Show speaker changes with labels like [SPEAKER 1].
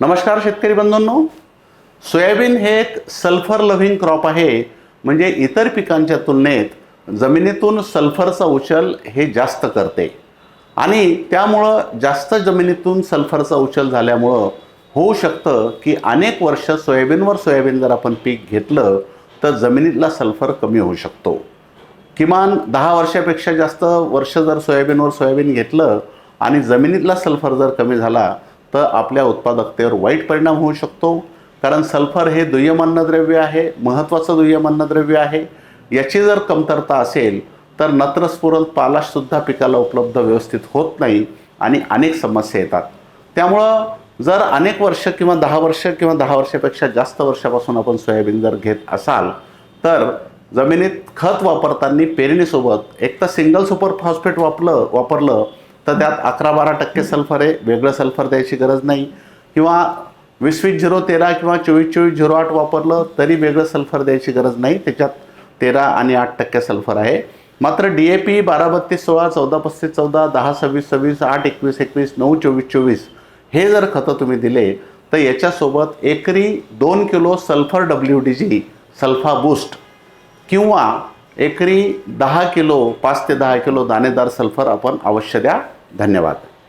[SPEAKER 1] नमस्कार शेतकरी बंधूंनो. सोयाबीन हे एक सल्फर लव्हिंग क्रॉप आहे. म्हणजे इतर पिकांच्या तुलनेत जमिनीतून सल्फरचा उचल हे जास्त करते. आणि त्यामुळं जास्त जमिनीतून सल्फरचा उचल झाल्यामुळं होऊ शकतं की अनेक वर्ष सोयाबीनवर सोयाबीन जर आपण पीक घेतलं तर जमिनीतला सल्फर कमी होऊ शकतो. किमान दहा वर्षापेक्षा जास्त वर्ष जर सोयाबीनवर सोयाबीन घेतलं आणि जमिनीतला सल्फर जर कमी झाला तर आपल्या उत्पादकतेवर वाईट परिणाम होऊ शकतो. कारण सल्फर हे दुय्यम अन्नद्रव्य आहे महत्त्वाचं दुय्यम अन्नद्रव्य आहे. याची जर कमतरता असेल तर नत्रस्फुरण पालाशसुद्धा पिकाला उपलब्ध व्यवस्थित होत नाही आणि अनेक समस्या येतात. त्यामुळं जर अनेक वर्ष किंवा दहा वर्ष किंवा दहा वर्षापेक्षा जास्त वर्षापासून आपण सोयाबीन जर घेत असाल तर जमिनीत खत वापरताना पेरणीसोबत एक तर सिंगल सुपर फॉस्फेट वापरलं वापरलं तर त्यात अकरा बारा टक्के सल्फर आहे. वेगळं सल्फर द्यायची गरज नाही. किंवा वीस वीस झिरो तेरा किंवा चोवीस चोवीस झिरो आठ वापरलं तरी वेगळं सल्फर द्यायची गरज नाही. त्याच्यात तेरा आणि आठ टक्के सल्फर आहे. मात्र डी ए पी बारा बत्तीस सोळा चौदा पस्तीस चौदा दहा सव्वीस सव्वीस आठ एकवीस एकवीस नऊ चोवीस चोवीस हे जर खतं तुम्ही दिले तर याच्यासोबत एकरी दोन kilo sulphur W D G sulpha boost किंवा एकरी दहा किलो पाच ते दहा किलो दाणेदार सल्फर आपण अवश्य द्या. धन्यवाद.